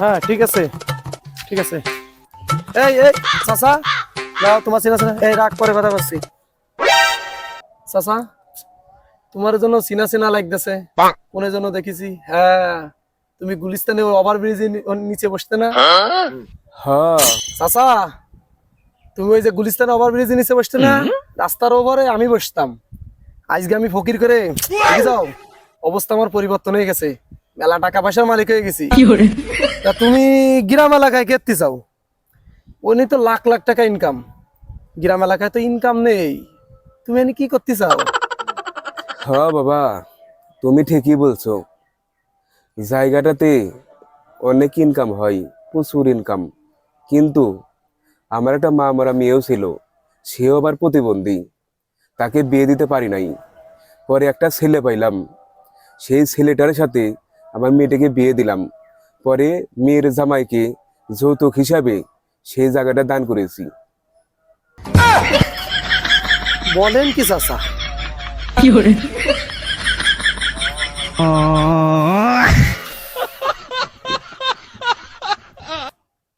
হ্যাঁ ঠিক আছে। ঠিক আছে। এই এই চাচা। যাও তোমার চিনা চিনা এই রাগ করে কথা বলছি। চাচা তোমার জন্য চিনা চিনা লাগতেছে। কোনের জন্য দেখেছি। হ্যাঁ তুমি গুলিস্তানে ওভার ব্রিজ নিচে বসতে না? হ্যাঁ? চাচা তুমি ওই যে গুলিস্তান ওভার ব্রিজ নিচে বসতে না? রাস্তার ওভারে আমি বসতাম। আজকে আমি ফকির করে যাও অবস্থা আমার পরিবর্তন হয়ে গেছে। মেলা টাকা পয়সার মালিক হয়ে গেছি। তা তুমি গ্রাম এলাকায় কেটতে চাও? উনি তো লাখ লাখ টাকা ইনকাম গ্রাম এলাকায় তো ইনকাম নেই। তুমি এনে কি করতে চাও? হ্যাঁ বাবা, তুমি ঠিকই বলছো। জায়গাটাতে অনেক ইনকাম হয়, প্রচুর ইনকাম কিন্তু আমার একটা মা মরা মেয়েও ছিল, সেও আবার প্রতিবন্ধী। তাকে বিয়ে দিতে পারি নাই। পরে একটা ছেলে পাইলাম। সেই ছেলেটার সাথে আমার মেয়েটাকে বিয়ে দিলাম। পরে মেয়ের জামাইকে যৌতুক হিসাবে সেই জায়গাটা দান করেছি। বলেন কি চাচা?